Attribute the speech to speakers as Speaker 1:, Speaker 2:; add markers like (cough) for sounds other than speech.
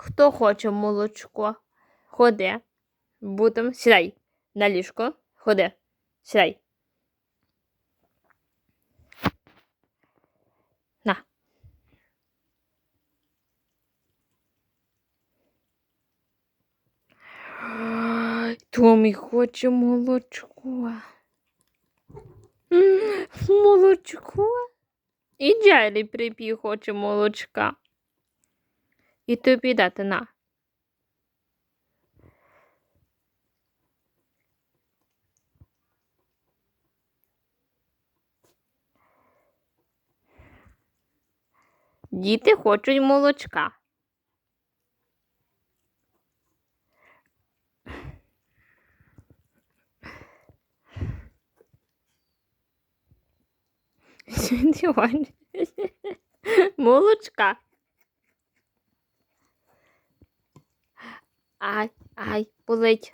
Speaker 1: Хто хоче молочко? Ходи. Будем. Сідай на ліжко. Ходи. Сідай. На. Томі хоче молочко. Молочко. І Джері припій хоче молочка. І тобі дати на. Діти хочуть молочка. (laughs) (laughs) Молочка. Ай, ай, болить.